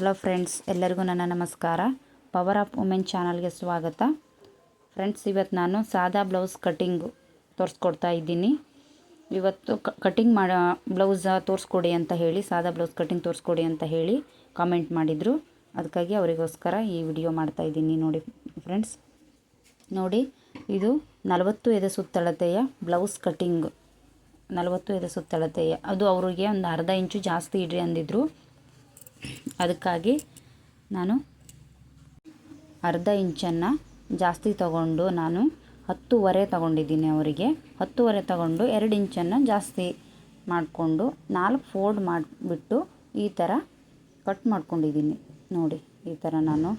Hello friends ಎಲ್ಲರಿಗೂ ನನ್ನ ನಮಸ್ಕಾರ. ಪವರ್ ಆಫ್ ವುಮೆನ್ ಚಾನಲ್ಗೆ ಸ್ವಾಗತ. ಫ್ರೆಂಡ್ಸ್ ಇವತ್ತು ನಾನು ಸಾದಾ ಬ್ಲೌಸ್ ಕಟ್ಟಿಂಗು ತೋರಿಸ್ಕೊಡ್ತಾ ಇದ್ದೀನಿ. ಇವತ್ತು ಕಟಿಂಗ್ ಮಾಡ ಬ್ಲೌಸ ತೋರಿಸ್ಕೊಡಿ ಅಂತ ಹೇಳಿ, ಸಾದಾ ಬ್ಲೌಸ್ ಕಟಿಂಗ್ ತೋರಿಸ್ಕೊಡಿ ಅಂತ ಹೇಳಿ ಕಾಮೆಂಟ್ ಮಾಡಿದರು. ಅದಕ್ಕಾಗಿ ಅವರಿಗೋಸ್ಕರ ಈ ವಿಡಿಯೋ ಮಾಡ್ತಾ ಇದ್ದೀನಿ ನೋಡಿ ಫ್ರೆಂಡ್ಸ್ ನೋಡಿ, ಇದು ನಲವತ್ತು ಎದೆ ಸುತ್ತಳತೆಯ ಬ್ಲೌಸ್ ಕಟಿಂಗ್ ನಲವತ್ತು ಎದೆ ಸುತ್ತಳತೆಯ. ಅದು ಅವರಿಗೆ ಒಂದು ಅರ್ಧ ಇಂಚು ಜಾಸ್ತಿ ಇಡ್ರಿ ಅಂದಿದ್ರು. ಅದಕ್ಕಾಗಿ ನಾನು ಅರ್ಧ ಇಂಚನ್ನು ಜಾಸ್ತಿ ತಗೊಂಡು ನಾನು ಹತ್ತುವರೆ ತಗೊಂಡಿದ್ದೀನಿ ಅವರಿಗೆ. ಹತ್ತುವರೆ ತಗೊಂಡು ಎರಡು ಇಂಚನ್ನು ಜಾಸ್ತಿ ಮಾಡಿಕೊಂಡು ನಾಲ್ಕು ಫೋಲ್ಡ್ ಮಾಡಿಬಿಟ್ಟು ಈ ಥರ ಕಟ್ ಮಾಡ್ಕೊಂಡಿದ್ದೀನಿ. ನೋಡಿ, ಈ ಥರ ನಾನು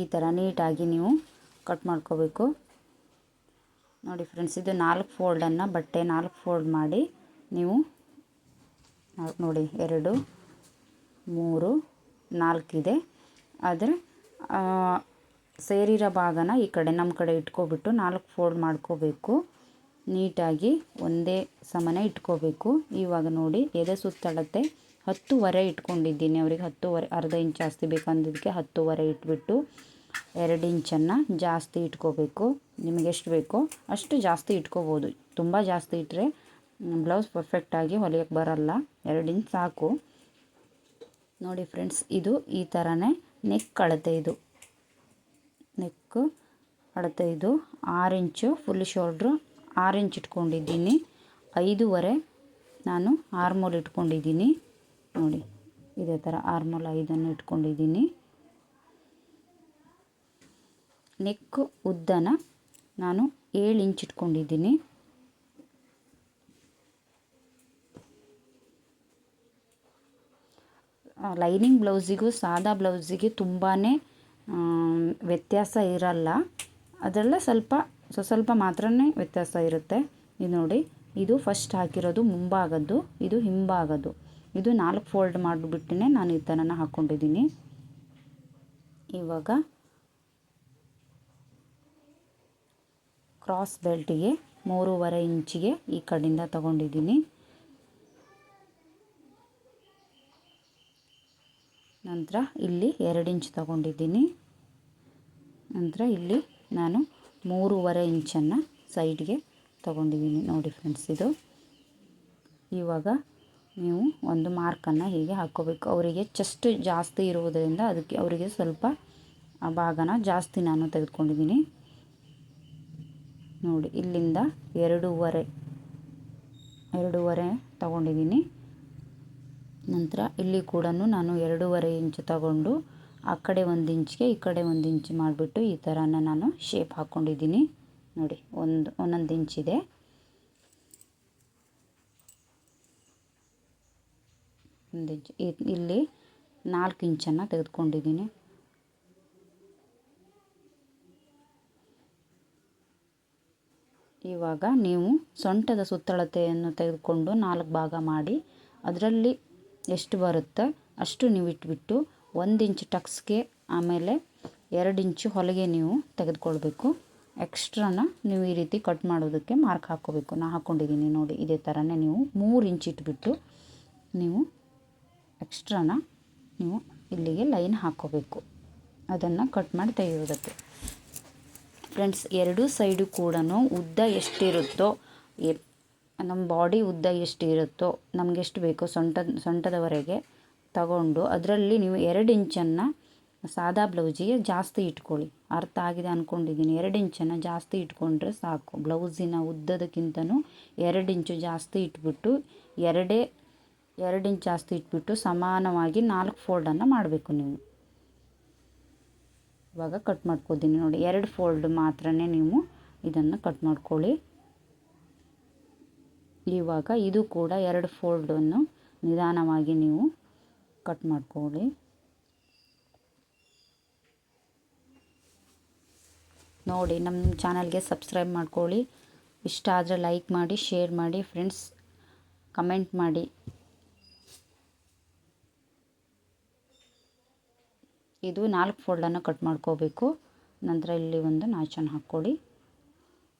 ಈ ಥರ ನೀಟಾಗಿ ನೀವು ಕಟ್ ಮಾಡ್ಕೋಬೇಕು. ನೋಡಿ ಫ್ರೆಂಡ್ಸ್, ಇದು ನಾಲ್ಕು ಫೋಲ್ಡನ್ನು ಬಟ್ಟೆ ನಾಲ್ಕು ಫೋಲ್ಡ್ ಮಾಡಿ ನೀವು ನೋಡಿ, ಎರಡು, ಮೂರು ನಾಲ್ಕಿದೆ ಆದರೆ ಸೇರಿರೋ ಭಾಗನ ಈ ಕಡೆ ನಮ್ಮ ಕಡೆ ಇಟ್ಕೊಬಿಟ್ಟು ನಾಲ್ಕು ಫೋಲ್ಡ್ ಮಾಡ್ಕೋಬೇಕು. ನೀಟಾಗಿ ಒಂದೇ ಸಮನೆ ಇಟ್ಕೋಬೇಕು. ಇವಾಗ ನೋಡಿ, ಎದೆ ಸುತ್ತಳತೆ ಹತ್ತುವರೆ ಇಟ್ಕೊಂಡಿದ್ದೀನಿ. ಅವರಿಗೆ ಹತ್ತುವರೆ ಅರ್ಧ ಇಂಚ್ ಜಾಸ್ತಿ ಬೇಕಂದಿದ್ದಕ್ಕೆ ಹತ್ತುವರೆ ಇಟ್ಬಿಟ್ಟು ಎರಡು ಇಂಚನ್ನು ಜಾಸ್ತಿ ಇಟ್ಕೋಬೇಕು. ನಿಮಗೆ ಎಷ್ಟು ಬೇಕೋ ಅಷ್ಟು ಜಾಸ್ತಿ ಇಟ್ಕೋಬೋದು. ತುಂಬ ಜಾಸ್ತಿ ಇಟ್ಟರೆ ಬ್ಲೌಸ್ ಪರ್ಫೆಕ್ಟಾಗಿ ಹೊಲಿಯೋಕ್ಕೆ ಬರಲ್ಲ. ಎರಡು ಇಂಚ್ ಸಾಕು. ನೋಡಿ ಫ್ರೆಂಡ್ಸ್ ಇದು ಈ ಥರನೇ ನೆಕ್ ಅಳತೆ ಇದು. ನೆಕ್ ಅಳತೆ ಇದು. ಆರು ಇಂಚು ಫುಲ್ ಶೋಲ್ಡ್ರು ಆರು ಇಂಚ್ ಇಟ್ಕೊಂಡಿದ್ದೀನಿ. ಐದೂವರೆ ನಾನು ಆರ್ಮೋಲ್ ಇಟ್ಕೊಂಡಿದ್ದೀನಿ. ನೋಡಿ, ಇದೇ ಥರ ಆರ್ಮೋಲ್ ಐದನ್ನು ಇಟ್ಕೊಂಡಿದ್ದೀನಿ. ನೆಕ್ ಉದ್ದನ ನಾನು ಏಳು ಇಂಚ್ ಇಟ್ಕೊಂಡಿದ್ದೀನಿ. ಲೈನಿಂಗ್ ಬ್ಲೌಸಿಗೂ ಸಾದಾ ಬ್ಲೌಸಿಗೆ ತುಂಬಾ ವ್ಯತ್ಯಾಸ ಇರಲ್ಲ. ಅದೆಲ್ಲ ಸ್ವಲ್ಪ ಸ್ವ ಸ್ವಲ್ಪ ಮಾತ್ರ ವ್ಯತ್ಯಾಸ ಇರುತ್ತೆ. ಇದು ನೋಡಿ, ಇದು ಫಸ್ಟ್ ಹಾಕಿರೋದು ಮುಂಭಾಗದ್ದು, ಇದು ಹಿಂಭಾಗದ್ದು. ಇದು ನಾಲ್ಕು ಫೋಲ್ಡ್ ಮಾಡಿಬಿಟ್ಟೇ ನಾನು ಈ ಥರನ ಹಾಕ್ಕೊಂಡಿದ್ದೀನಿ ಇವಾಗ ಕ್ರಾಸ್ ಬೆಲ್ಟಿಗೆ ಮೂರುವರೆ ಇಂಚಿಗೆ ಈ ಕಡೆಯಿಂದ ತಗೊಂಡಿದ್ದೀನಿ. ನಂತರ ಇಲ್ಲಿ ಎರಡು ಇಂಚ್ ತಗೊಂಡಿದ್ದೀನಿ. ನಂತರ ಇಲ್ಲಿ ನಾನು ಮೂರುವರೆ ಇಂಚನ್ನು ಸೈಡ್ಗೆ ತಗೊಂಡಿದ್ದೀನಿ. ನೋಡಿ ಫ್ರೆಂಡ್ಸ್ ಇದು. ಇವಾಗ ನೀವು ಒಂದು ಮಾರ್ಕನ್ನು ಹೀಗೆ ಹಾಕ್ಕೋಬೇಕು ಅವರಿಗೆ ಚೆಸ್ಟ್ ಜಾಸ್ತಿ ಇರುವುದರಿಂದ ಅದಕ್ಕೆ ಅವರಿಗೆ ಸ್ವಲ್ಪ ಆ ಭಾಗನ ಜಾಸ್ತಿ ನಾನು ತೆಗೆದುಕೊಂಡಿದ್ದೀನಿ. ನೋಡಿ, ಇಲ್ಲಿಂದ ಎರಡೂವರೆ ಎರಡೂವರೆ ತಗೊಂಡಿದ್ದೀನಿ. ನಂತರ ಇಲ್ಲಿ ಕೂಡ ನಾನು ಎರಡೂವರೆ ಇಂಚು ತಗೊಂಡು ಆ ಕಡೆ ಒಂದು ಇಂಚ್ಗೆ ಈ ಕಡೆ ಒಂದು ಇಂಚ್ ಮಾಡಿಬಿಟ್ಟು ಈ ಥರನ ನಾನು ಶೇಪ್ ಹಾಕ್ಕೊಂಡಿದ್ದೀನಿ ನೋಡಿ, ಒಂದು, ಒಂದೊಂದು ಇಂಚಿದೆ ಒಂದು ಇಂಚ್ ಇಲ್ಲಿ ನಾಲ್ಕು ಇಂಚನ್ನು ತೆಗೆದುಕೊಂಡಿದ್ದೀನಿ. ಇವಾಗ ನೀವು ಸೊಂಟದ ಸುತ್ತಳತೆಯನ್ನು ತೆಗೆದುಕೊಂಡು ನಾಲ್ಕು ಭಾಗ ಮಾಡಿ, ಅದರಲ್ಲಿ ಎಷ್ಟು ಬರುತ್ತೆ ಅಷ್ಟು ನೀವು ಇಟ್ಬಿಟ್ಟು ಒಂದು ಇಂಚು ಟಕ್ಸ್ಗೆ ಆಮೇಲೆ ಎರಡು ಇಂಚು ಹೊಲಿಗೆ ನೀವು ತೆಗೆದುಕೊಳ್ಬೇಕು. ಎಕ್ಸ್ಟ್ರಾನ ನೀವು ಈ ರೀತಿ ಕಟ್ ಮಾಡೋದಕ್ಕೆ ಮಾರ್ಕ್ ಹಾಕ್ಕೋಬೇಕು. ನಾ ಹಾಕ್ಕೊಂಡಿದ್ದೀನಿ ನೋಡಿ, ಇದೇ ಥರನೇ ನೀವು ಮೂರು ಇಂಚ್ ಇಟ್ಬಿಟ್ಟು ನೀವು ಎಕ್ಸ್ಟ್ರಾನ ನೀವು ಇಲ್ಲಿಗೆ ಲೈನ್ ಹಾಕ್ಕೋಬೇಕು. ಅದನ್ನು ಕಟ್ ಮಾಡಿ ತೆಗೆಯೋದಕ್ಕೆ. ಫ್ರೆಂಡ್ಸ್ ಎರಡೂ ಸೈಡು ಕೂಡ ಉದ್ದ ಎಷ್ಟಿರುತ್ತೋ ನಮ್ಮ ಬಾಡಿ ಉದ್ದ ಎಷ್ಟಿರುತ್ತೋ ನಮಗೆಷ್ಟು ಬೇಕೋ ಸೊಂಟ, ಸೊಂಟದವರೆಗೆ ತಗೊಂಡು ಅದರಲ್ಲಿ ನೀವು ಎರಡು ಇಂಚನ್ನು ಸಾದಾ ಬ್ಲೌಸಿಗೆ ಜಾಸ್ತಿ ಇಟ್ಕೊಳ್ಳಿ. ಅರ್ಥ ಆಗಿದೆ ಅಂದ್ಕೊಂಡಿದ್ದೀನಿ ಎರಡು ಇಂಚನ್ನು ಜಾಸ್ತಿ ಇಟ್ಕೊಂಡ್ರೆ ಸಾಕು. ಬ್ಲೌಸಿನ ಉದ್ದದಕ್ಕಿಂತನೂ ಎರಡು ಇಂಚು ಜಾಸ್ತಿ ಇಟ್ಬಿಟ್ಟು, ಎರಡೇ, ಎರಡು ಇಂಚ್ ಜಾಸ್ತಿ ಇಟ್ಬಿಟ್ಟು ಸಮಾನವಾಗಿ ನಾಲ್ಕು ಫೋಲ್ಡನ್ನು ಮಾಡಬೇಕು ನೀವು. ಇವಾಗ ಕಟ್ ಮಾಡ್ಕೋತೀನಿ ನೋಡಿ. ಎರಡು ಫೋಲ್ಡ್ ಮಾತ್ರ ನೀವು ಇದನ್ನು ಕಟ್ ಮಾಡ್ಕೊಳ್ಳಿ. ಇವಾಗ ಇದು ಕೂಡ ಎರಡು ಫೋಲ್ಡನ್ನು ನಿಧಾನವಾಗಿ ನೀವು ಕಟ್ ಮಾಡ್ಕೊಳ್ಳಿ. ನೋಡಿ, ನಮ್ಮ ಚಾನಲ್ಗೆ ಸಬ್ಸ್ಕ್ರೈಬ್ ಮಾಡ್ಕೊಳ್ಳಿ. ಇಷ್ಟ ಆದರೆ ಲೈಕ್ ಮಾಡಿ ಶೇರ್ ಮಾಡಿ ಫ್ರೆಂಡ್ಸ್ ಕಮೆಂಟ್ ಮಾಡಿ. ಇದು ನಾಲ್ಕು ಫೋಲ್ಡನ್ನು ಕಟ್ ಮಾಡ್ಕೋಬೇಕು. ನಂತರ ಇಲ್ಲಿ ಒಂದು ನಾಚನ್ನು ಹಾಕ್ಕೊಳ್ಳಿ.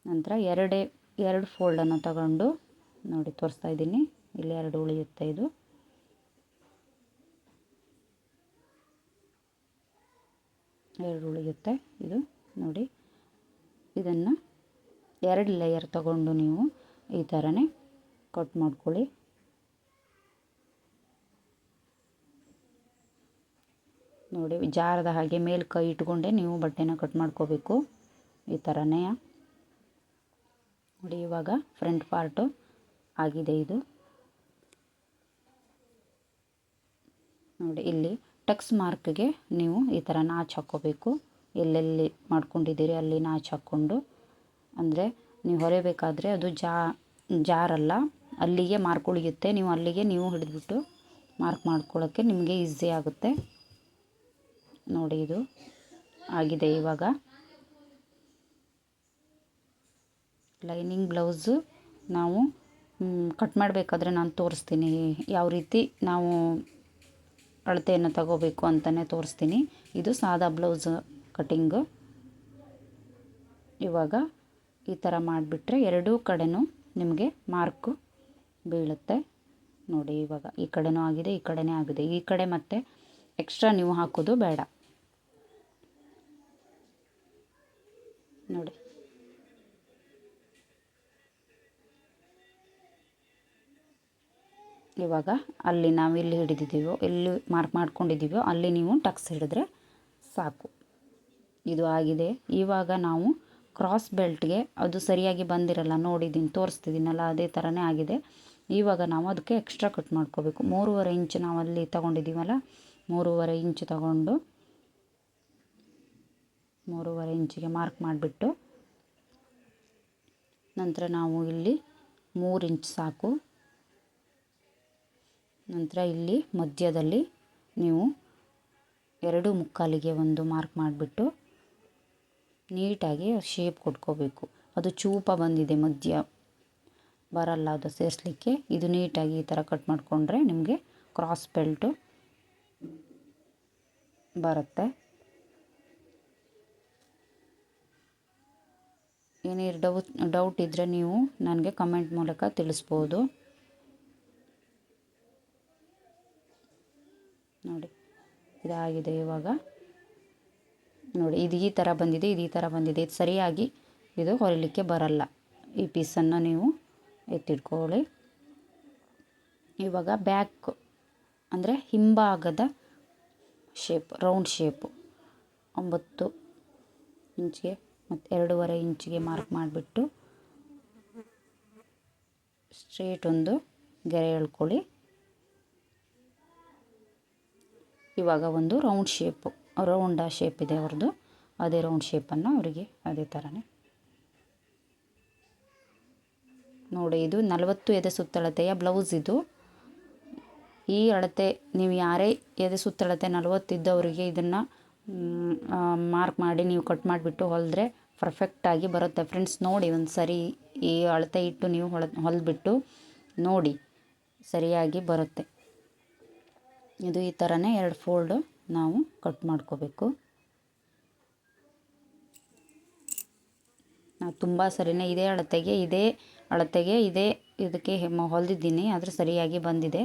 ನಂತರ ಎರಡೇ, ಎರಡು ಫೋಲ್ಡನ್ನು ತಗೊಂಡು ನೋಡಿ ತೋರಿಸ್ತಾ ಇದ್ದೀನಿ. ಇಲ್ಲಿ ಎರಡು ಉಳಿಯುತ್ತೆ ಇದು. ಎರಡು ಉಳಿಯುತ್ತೆ ಇದು. ನೋಡಿ, ಇದನ್ನು ಎರಡು ಲೇಯರ್ ತಗೊಂಡು ನೀವು ಈ ಥರನೇ ಕಟ್ ಮಾಡ್ಕೊಳ್ಳಿ. ನೋಡಿ ಜಾರದ ಹಾಗೆ ಮೇಲೆ ಕೈ ಇಟ್ಕೊಂಡೆ ನೀವು ಬಟ್ಟೆನ ಕಟ್ ಮಾಡ್ಕೋಬೇಕು. ಈ ಥರನೇ ನೋಡಿ, ಇವಾಗ ಫ್ರಂಟ್ ಪಾರ್ಟು ಆಗಿದೆ ಇದು. ನೋಡಿ, ಇಲ್ಲಿ ಟಕ್ಸ್ ಮಾರ್ಕ್ಗೆ ನೀವು ಈ ಥರ ನಾಚ್ ಹಾಕ್ಕೋಬೇಕು. ಎಲ್ಲೆಲ್ಲಿ ಮಾಡ್ಕೊಂಡಿದ್ದೀರಿ ಅಲ್ಲಿ ನಾಚ್ ಹಾಕ್ಕೊಂಡು. ಅಂದರೆ ನೀವು ಹೊರೆಬೇಕಾದ್ರೆ ಅದು ಜಾ ಜಾರಲ್ಲ ಅಲ್ಲಿಗೆ ಮಾರ್ಕ್ ಉಳಿಯುತ್ತೆ. ನೀವು ಅಲ್ಲಿಗೆ ನೀವು ಹಿಡಿದ್ಬಿಟ್ಟು ಮಾರ್ಕ್ ಮಾಡ್ಕೊಳ್ಳೋಕ್ಕೆ ನಿಮಗೆ ಈಸಿ ಆಗುತ್ತೆ. ನೋಡಿ ಇದು ಆಗಿದೆ ಇವಾಗ. ಲೈನಿಂಗ್ ಬ್ಲೌಸು ನಾವು ಕಟ್ ಮಾಡಬೇಕಾದ್ರೆ ನಾನು ತೋರಿಸ್ತೀನಿ ಯಾವ ರೀತಿ ನಾವು ಅಳತೆಯನ್ನು ತಗೋಬೇಕು ಅಂತಲೇ ತೋರಿಸ್ತೀನಿ. ಇದು ಸಾದಾ ಬ್ಲೌಸ್ ಕಟ್ಟಿಂಗು ಇವಾಗ ಈ ಥರ ಮಾಡಿಬಿಟ್ರೆ ಎರಡೂ ಕಡೆಯೂ ನಿಮಗೆ ಮಾರ್ಕು ಬೀಳುತ್ತೆ. ನೋಡಿ ಇವಾಗ ಈ ಕಡೆನೂ ಆಗಿದೆ, ಈ ಕಡೆನೇ ಆಗಿದೆ. ಈ ಕಡೆ ಮತ್ತೆ ಎಕ್ಸ್ಟ್ರಾ ನೀವು ಹಾಕೋದು ಬೇಡ. ನೋಡಿ. ಇವಾಗ ಅಲ್ಲಿ ನಾವು ಇಲ್ಲಿ ಹಿಡಿದಿದ್ದೀವೋ ಎಲ್ಲಿ ಮಾರ್ಕ್ ಮಾಡ್ಕೊಂಡಿದ್ದೀವೋ, ಅಲ್ಲಿ ನೀವು ಟಕ್ಸ್ ಹಿಡಿದ್ರೆ ಸಾಕು. ಇದು ಆಗಿದೆ. ಇವಾಗ ನಾವು ಕ್ರಾಸ್ ಬೆಲ್ಟ್ಗೆ ಅದು ಸರಿಯಾಗಿ ಬಂದಿರಲ್ಲ ನೋಡಿದ್ದೀನಿ ತೋರಿಸ್ತಿದ್ದೀನಲ್ಲ ಅದೇ ಥರನೇ ಆಗಿದೆ. ಇವಾಗ ನಾವು ಅದಕ್ಕೆ ಎಕ್ಸ್ಟ್ರಾ ಕಟ್ ಮಾಡ್ಕೋಬೇಕು. ಮೂರುವರೆ ಇಂಚ್ ನಾವು ಅಲ್ಲಿ ತೊಗೊಂಡಿದ್ದೀವಲ್ಲ ಮೂರುವರೆ ಇಂಚ್ ತಗೊಂಡು ಮೂರುವರೆ ಇಂಚಿಗೆ ಮಾರ್ಕ್ ಮಾಡಿಬಿಟ್ಟು ನಂತರ ನಾವು ಇಲ್ಲಿ ಮೂರು ಇಂಚ್ ಸಾಕು. ನಂತರ ಇಲ್ಲಿ ಮಧ್ಯದಲ್ಲಿ ನೀವು ಎರಡು ಮುಕ್ಕಾಲಿಗೆ ಒಂದು ಮಾರ್ಕ್ ಮಾಡಿಬಿಟ್ಟು ನೀಟಾಗಿ ಶೇಪ್ ಕೊಟ್ಕೋಬೇಕು. ಅದು ಚೂಪ ಬಂದಿದೆ ಮಧ್ಯ, ಬರಲ್ಲ ಅದು ಸೇರಿಸಲಿಕ್ಕೆ. ಇದು ನೀಟಾಗಿ ಈ ಥರ ಕಟ್ ಮಾಡಿಕೊಂಡ್ರೆ ನಿಮಗೆ ಕ್ರಾಸ್ ಬೆಲ್ಟು ಬರುತ್ತೆ. ಏನೇ ಡೌಟ್ ಡೌಟ್ ಇದ್ದರೆ ನೀವು ನನಗೆ ಕಮೆಂಟ್ ಮೂಲಕ ತಿಳಿಸ್ಬೋದು. ನೋಡಿ, ಇದಾಗಿದೆ ಇವಾಗ. ನೋಡಿ, ಇದು ಈ ಥರ ಬಂದಿದೆ, ಇದು ಈ ಥರ ಬಂದಿದೆ. ಇದು ಸರಿಯಾಗಿ ಇದು ಹೊರಲಿಕ್ಕೆ ಬರಲ್ಲ. ಈ ಪೀಸನ್ನು ನೀವು ಎತ್ತಿಟ್ಕೊಳ್ಳಿ. ಇವಾಗ ಬ್ಯಾಕ್ ಅಂದರೆ ಹಿಂಭಾಗದ ಶೇಪ್ ರೌಂಡ್ ಶೇಪು ಒಂಬತ್ತು ಇಂಚಿಗೆ ಮತ್ತು ಎರಡೂವರೆ ಇಂಚಿಗೆ ಮಾರ್ಕ್ ಮಾಡಿಬಿಟ್ಟು ಸ್ಟ್ರೇಟ್ ಒಂದು ಗೆರೆ ಎಳ್ಕೊಳ್ಳಿ. ಇವಾಗ ಒಂದು ರೌಂಡ್ ಶೇಪು ರೌಂಡ ಶೇಪ್ ಇದೆ ಅವ್ರದ್ದು ಅದೇ ರೌಂಡ್ ಶೇಪನ್ನು ಅವರಿಗೆ ಅದೇ ಥರನೇ ನೋಡಿ, ಇದು ನಲವತ್ತು ಎದೆ ಸುತ್ತಳತೆಯ ಬ್ಲೌಸ್ ಇದು. ಈ ಅಳತೆ ನೀವು ಯಾರೇ ಎದೆ ಸುತ್ತಳತೆ ನಲವತ್ತಿದ್ದವರಿಗೆ ಇದನ್ನು ಮಾರ್ಕ್ ಮಾಡಿ ನೀವು ಕಟ್ ಮಾಡಿಬಿಟ್ಟು ಹೊಲಿದ್ರೆ ಪರ್ಫೆಕ್ಟಾಗಿ ಬರುತ್ತೆ ಫ್ರೆಂಡ್ಸ್ ನೋಡಿ ಒಂದು ಸರಿ ಈ ಅಳತೆ ಇಟ್ಟು ನೀವು ಹೊಳ, ಹೊಲಿದ್ಬಿಟ್ಟು ನೋಡಿ, ಸರಿಯಾಗಿ ಬರುತ್ತೆ. ಇದು ಈ ಥರನೇ ಎರಡು ಫೋಲ್ಡು ನಾವು ಕಟ್ ಮಾಡ್ಕೋಬೇಕು. ನಾವು ತುಂಬ ಸರಿನೇ ಇದೇ ಅಳತೆಗೆ ಇದೇ ಅಳತೆಗೆ, ಇದೇ ಇದಕ್ಕೆ ಹೊಲಿದಿದ್ದೀನಿ, ಆದರೆ ಸರಿಯಾಗಿ ಬಂದಿದೆ.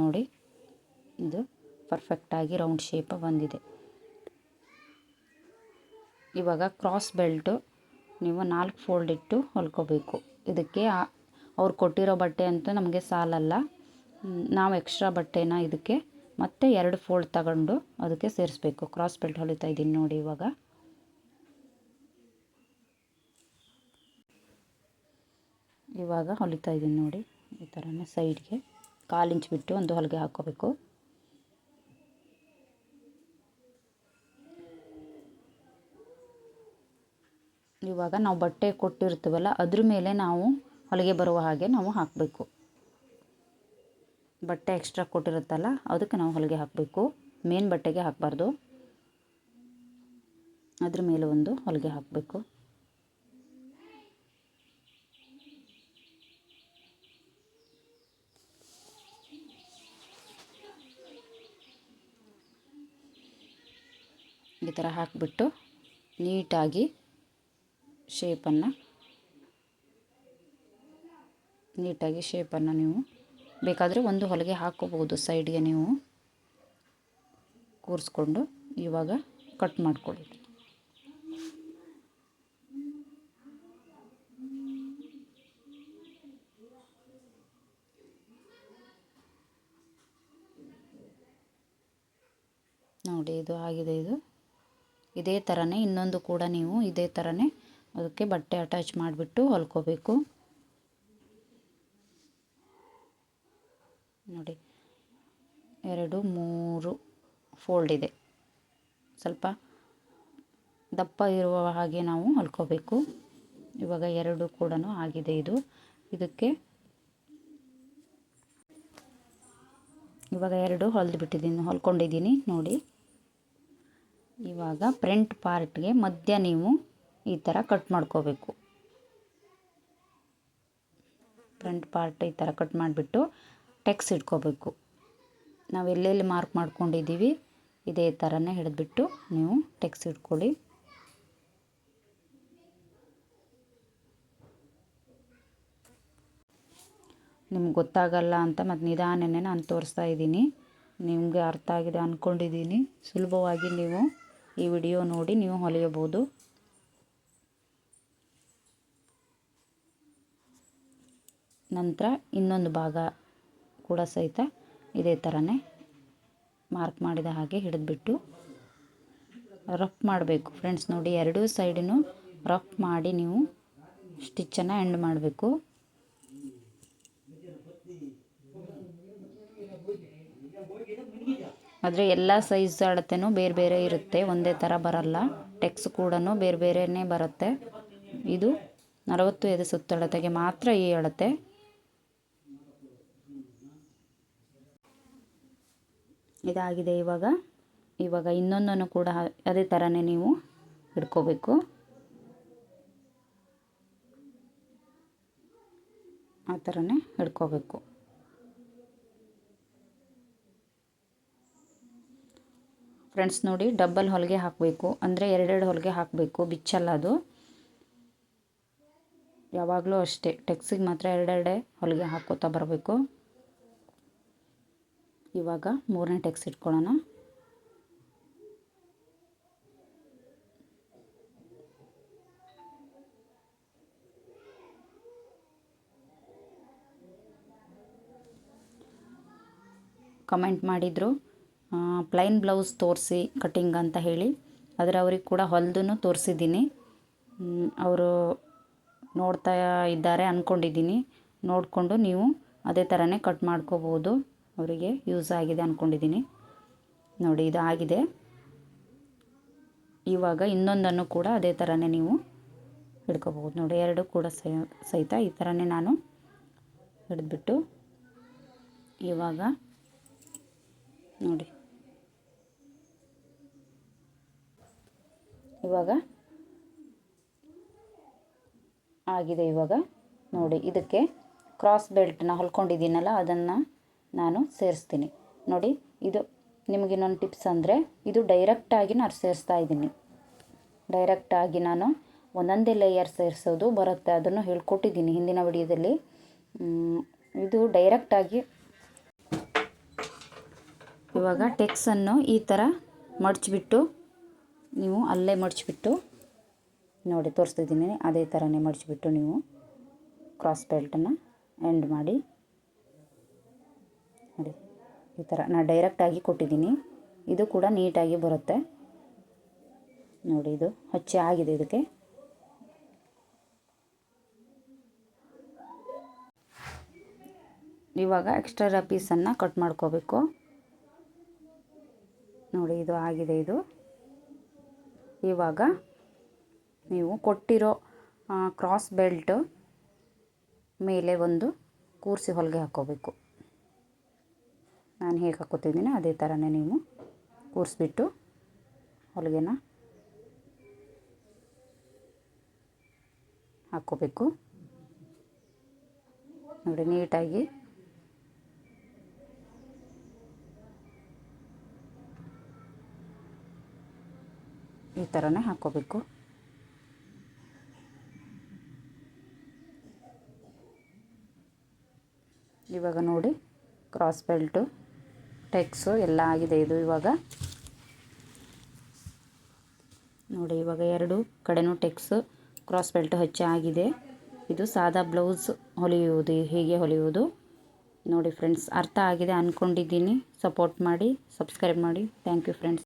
ನೋಡಿ. ಇದು ಪರ್ಫೆಕ್ಟಾಗಿ ರೌಂಡ್ ಶೇಪ್ ಬಂದಿದೆ. ಇವಾಗ ಕ್ರಾಸ್ ಬೆಲ್ಟು ನೀವು ನಾಲ್ಕು ಫೋಲ್ಡ್ ಇಟ್ಟು ಹೊಲ್ಕೋಬೇಕು. ಇದಕ್ಕೆ ಅವ್ರು ಕೊಟ್ಟಿರೋ ಬಟ್ಟೆ ಅಂತೂ ನಮಗೆ ಸಾಲಲ್ಲ. ನಾವು ಎಕ್ಸ್ಟ್ರಾ ಬಟ್ಟೆನ ಇದಕ್ಕೆ ಮತ್ತೆ ಎರಡು ಫೋಲ್ಡ್ ತಗೊಂಡು ಅದಕ್ಕೆ ಸೇರಿಸ್ಬೇಕು. ಕ್ರಾಸ್ ಬೆಲ್ಟ್ ಹೊಲಿತಾ ಇದ್ದೀನಿ ನೋಡಿ ಇವಾಗ. ಇವಾಗ ಹೊಲಿತಾ ಇದ್ದೀನಿ ನೋಡಿ ಈ ಥರನೇ ಸೈಡ್ಗೆ ಕಾಲು ಇಂಚು ಬಿಟ್ಟು ಒಂದು ಹೊಲಿಗೆ ಹಾಕ್ಕೋಬೇಕು. ಇವಾಗ ನಾವು ಬಟ್ಟೆ ಕೊಟ್ಟಿರ್ತೀವಲ್ಲ, ಅದ್ರ ಮೇಲೆ ನಾವು ಹೊಲಿಗೆ ಬರುವ ಹಾಗೆ ನಾವು ಹಾಕಬೇಕು. ಬಟ್ಟೆ ಎಕ್ಸ್ಟ್ರಾ ಕೊಟ್ಟಿರುತ್ತಲ್ಲ, ಅದಕ್ಕೆ ನಾವು ಹೊಲಿಗೆ ಹಾಕಬೇಕು. ಮೇನ್ ಬಟ್ಟೆಗೆ ಹಾಕಬಾರ್ದು. ಅದ್ರ ಮೇಲೆ ಒಂದು ಹೊಲಿಗೆ ಹಾಕಬೇಕು. ಥರ ಹಾಕಿಬಿಟ್ಟು ನೀಟಾಗಿ ಶೇಪನ್ನು ನೀಟಾಗಿ ಶೇಪನ್ನು ನೀವು ಬೇಕಾದರೆ ಒಂದು ಹೊಲಿಗೆ ಹಾಕೋಬಹುದು ಸೈಡ್ಗೆ ನೀವು ಕೂರಿಸ್ಕೊಂಡು ಇವಾಗ ಕಟ್ ಮಾಡ್ಕೊಳ್ಳಿ ನೋಡಿ, ಇದು ಆಗಿದೆ, ಇದು. ಇದೇ ಥರನೇ ಇನ್ನೊಂದು ಕೂಡ ನೀವು ಇದೇ ಥರನೇ ಅದಕ್ಕೆ ಬಟ್ಟೆ ಅಟ್ಯಾಚ್ ಮಾಡಿಬಿಟ್ಟು ಹೊಲ್ಕೋಬೇಕು. ನೋಡಿ, ಎರಡು, ಮೂರು ಫೋಲ್ಡ್ ಇದೆ. ಸ್ವಲ್ಪ ದಪ್ಪ ಇರುವ ಹಾಗೆ ನಾವು ಹೊಲ್ಕೋಬೇಕು. ಇವಾಗ ಎರಡು ಕೂಡ ಆಗಿದೆ ಇದು. ಇದಕ್ಕೆ ಇವಾಗ ಎರಡು ಹೊಲಿದು ಬಿಟ್ಟಿದ್ದೀನಿ ಹೊಲ್ಕೊಂಡಿದ್ದೀನಿ, ನೋಡಿ. ಇವಾಗ ಫ್ರಂಟ್ ಪಾರ್ಟ್ಗೆ ಮಧ್ಯ ನೀವು ಈ ಥರ ಕಟ್ ಮಾಡ್ಕೋಬೇಕು. ಫ್ರಂಟ್ ಪಾರ್ಟ್ ಈ ಥರ ಕಟ್ ಮಾಡಿಬಿಟ್ಟು ಟೆಕ್ಸ್ ಇಟ್ಕೋಬೇಕು. ನಾವು ಎಲ್ಲೆಲ್ಲಿ ಮಾರ್ಕ್ ಮಾಡ್ಕೊಂಡಿದ್ದೀವಿ ಇದೇ ಥರನೇ ಹಿಡಿದ್ಬಿಟ್ಟು ನೀವು ಟೆಕ್ಸ್ ಇಟ್ಕೊಳ್ಳಿ. ನಿಮ್ಗೆ ಗೊತ್ತಾಗಲ್ಲ ಅಂತ ಮತ್ತು ನಿಧಾನನೇ ನಾನು ತೋರಿಸ್ತಾ ಇದ್ದೀನಿ. ನಿಮಗೆ ಅರ್ಥ ಆಗಿದೆ ಅಂದ್ಕೊಂಡಿದ್ದೀನಿ ಸುಲಭವಾಗಿ ನೀವು ಈ ವಿಡಿಯೋ ನೋಡಿ ನೀವು ಹೊಲಿಯಬಹುದು. ನಂತರ ಇನ್ನೊಂದು ಭಾಗ ಕೂಡ ಸಹಿತ ಇದೇ ಥರನೇ ಮಾರ್ಕ್ ಮಾಡಿದ ಹಾಗೆ ಹಿಡಿದ್ಬಿಟ್ಟು ರಫ್ ಮಾಡಬೇಕು. ಫ್ರೆಂಡ್ಸ್ ನೋಡಿ, ಎರಡೂ ಸೈಡನ್ನು ರಫ್ ಮಾಡಿ ನೀವು ಸ್ಟಿಚ್ಚನ್ನು ಎಂಡ್ ಮಾಡಬೇಕು. ಆದರೆ ಎಲ್ಲ ಸೈಜ್ ಅಳತೆನೂ ಬೇರೆ ಬೇರೆ ಇರುತ್ತೆ, ಒಂದೇ ಥರ ಬರಲ್ಲ. ಟೆಕ್ಸ್ ಕೂಡ ಬೇರೆ ಬೇರೆಯೇ ಬರುತ್ತೆ. ಇದು ನಲವತ್ತು ಎದೆ ಸುತ್ತಳತೆಗೆ ಮಾತ್ರ ಈ ಅಳತೆ. ಇದಾಗಿದೆ ಇವಾಗ. ಇವಾಗ ಇನ್ನೊಂದನ್ನು ಕೂಡ ಅದೇ ಥರನೇ ನೀವು ಹಿಡ್ಕೋಬೇಕು. ಆ ಥರನೇ ಹಿಡ್ಕೋಬೇಕು. ಫ್ರೆಂಡ್ಸ್ ನೋಡಿ ಡಬ್ಬಲ್ ಹೊಲಿಗೆ ಹಾಕಬೇಕು. ಅಂದರೆ ಎರಡೆರಡು ಹೊಲಿಗೆ ಹಾಕಬೇಕು, ಬಿಚ್ಚಲ್ಲ ಅದು. ಯಾವಾಗಲೂ ಅಷ್ಟೇ. ಟೆಕ್ಸಿಗೆ ಮಾತ್ರ ಎರಡೆರಡೆ ಹೊಲಿಗೆ ಹಾಕೋತಾ ಬರಬೇಕು. ಇವಾಗ ಮೂರನೇ ಟೆಕ್ಸ್ ಇಟ್ಕೊಳ್ಳೋಣ. ಕಮೆಂಟ್ ಮಾಡಿದರು. ಪ್ಲೈನ್ ಬ್ಲೌಸ್ ತೋರಿಸಿ ಕಟ್ಟಿಂಗ್ ಅಂತ ಹೇಳಿ. ಆದರೆ ಅವ್ರಿಗೆ ಕೂಡ ಹೊಲ್ದೂ ತೋರಿಸಿದ್ದೀನಿ. ಅವರು ನೋಡ್ತಾ ಇದ್ದಾರೆ ಅಂದ್ಕೊಂಡಿದ್ದೀನಿ ನೋಡಿಕೊಂಡು ನೀವು ಅದೇ ಥರನೇ ಕಟ್ ಮಾಡ್ಕೋಬೋದು. ಅವರಿಗೆ ಯೂಸ್ ಆಗಿದೆ ಅಂದ್ಕೊಂಡಿದ್ದೀನಿ ನೋಡಿ ಇದು ಆಗಿದೆ ಇವಾಗ ಇನ್ನೊಂದನ್ನು ಕೂಡ ಅದೇ ಥರನೇ ನೀವು ಹಿಡ್ಕೋಬೋದು ನೋಡಿ, ಎರಡು ಕೂಡ ಸಹಿತ ಈ ಥರನೇ ನಾನು ಹಿಡಿದ್ಬಿಟ್ಟು ಇವಾಗ ನೋಡಿ. ಇವಾಗ ಆಗಿದೆ ಇವಾಗ. ನೋಡಿ, ಇದಕ್ಕೆ ಕ್ರಾಸ್ ಬೆಲ್ಟ್ನ ಹೊಲ್ಕೊಂಡಿದ್ದೀನಲ್ಲ, ಅದನ್ನು ನಾನು ಸೇರಿಸ್ತೀನಿ. ನೋಡಿ, ಇದು ನಿಮಗೆ ಇನ್ನೊಂದು ಟಿಪ್ಸ್ ಅಂದರೆ, ಇದು ಡೈರೆಕ್ಟಾಗಿ ನಾನು ಸೇರಿಸ್ತಾ ಇದ್ದೀನಿ. ಡೈರೆಕ್ಟಾಗಿ ನಾನು ಒಂದೊಂದೇ ಲೇಯರ್ ಸೇರಿಸೋದು ಬರುತ್ತೆ, ಅದನ್ನು ಹೇಳ್ಕೊಟ್ಟಿದ್ದೀನಿ ಹಿಂದಿನ ವಿಡಿಯೋದಲ್ಲಿ. ಇದು ಡೈರೆಕ್ಟಾಗಿ ಇವಾಗ ಟೆಕ್ಸನ್ನು ಈ ಥರ ಮಡಚಿಬಿಟ್ಟು ನೀವು ಅಲ್ಲೇ ಮಡಚಿಬಿಟ್ಟು, ನೋಡಿ ತೋರಿಸ್ತಿದ್ದೀನಿ, ಅದೇ ಥರನೇ ಮಡಚಿಬಿಟ್ಟು ನೀವು ಕ್ರಾಸ್ ಬೆಲ್ಟನ್ನು ಎಂಡ್ ಮಾಡಿ. ನೋಡಿ, ಈ ಥರ ನಾನು ಡೈರೆಕ್ಟಾಗಿ ಕೊಟ್ಟಿದ್ದೀನಿ. ಇದು ಕೂಡ ನೀಟಾಗಿ ಬರುತ್ತೆ. ನೋಡಿ, ಇದು ಹಚ್ಚೆ ಆಗಿದೆ ಇದಕ್ಕೆ. ಇವಾಗ ಎಕ್ಸ್ಟ್ರಾ ಪೀಸನ್ನು ಕಟ್ ಮಾಡ್ಕೋಬೇಕು. ನೋಡಿ, ಇದು ಆಗಿದೆ ಇದು. ಇವಾಗ ನೀವು ಕೊಟ್ಟಿರೋ ಕ್ರಾಸ್ ಬೆಲ್ಟ್ ಮೇಲೆ ಒಂದು ಕೂರಿಸಿ ಹೊಲಿಗೆ ಹಾಕ್ಕೋಬೇಕು ನಾನು ಹೇಗೆ ಹಾಕ್ಕೊತಿದ್ದೀನಿ ಅದೇ ಥರನೇ ನೀವು ಕೂರಿಸ್ಬಿಟ್ಟು ಹೊಲಿಗೆನ ಹಾಕ್ಕೋಬೇಕು ನೋಡಿ, ನೀಟಾಗಿ ಈ ಥರನೇ ಹಾಕ್ಕೋಬೇಕು ಇವಾಗ ನೋಡಿ ಕ್ರಾಸ್ ಬೆಲ್ಟು ಟೆಕ್ಸು ಎಲ್ಲ ಆಗಿದೆ ಇದು ಇವಾಗ. ನೋಡಿ, ಇವಾಗ ಎರಡು ಕಡೆನೂ ಟೆಕ್ಸ್ ಕ್ರಾಸ್ ಬೆಲ್ಟ್ ಆಗಿದೆ. ಇದು ಸಾದಾ ಬ್ಲೌಸ್ ಹೊಲಿಯುವುದು, ಹೀಗೆ ಹೊಲಿಯುವುದು. ನೋಡಿ ಫ್ರೆಂಡ್ಸ್ ಅರ್ಥ ಆಗಿದೆ ಅಂದ್ಕೊಂಡಿದ್ದೀನಿ ಸಪೋರ್ಟ್ ಮಾಡಿ ಸಬ್ಸ್ಕ್ರೈಬ್ ಮಾಡಿ. Thank you friends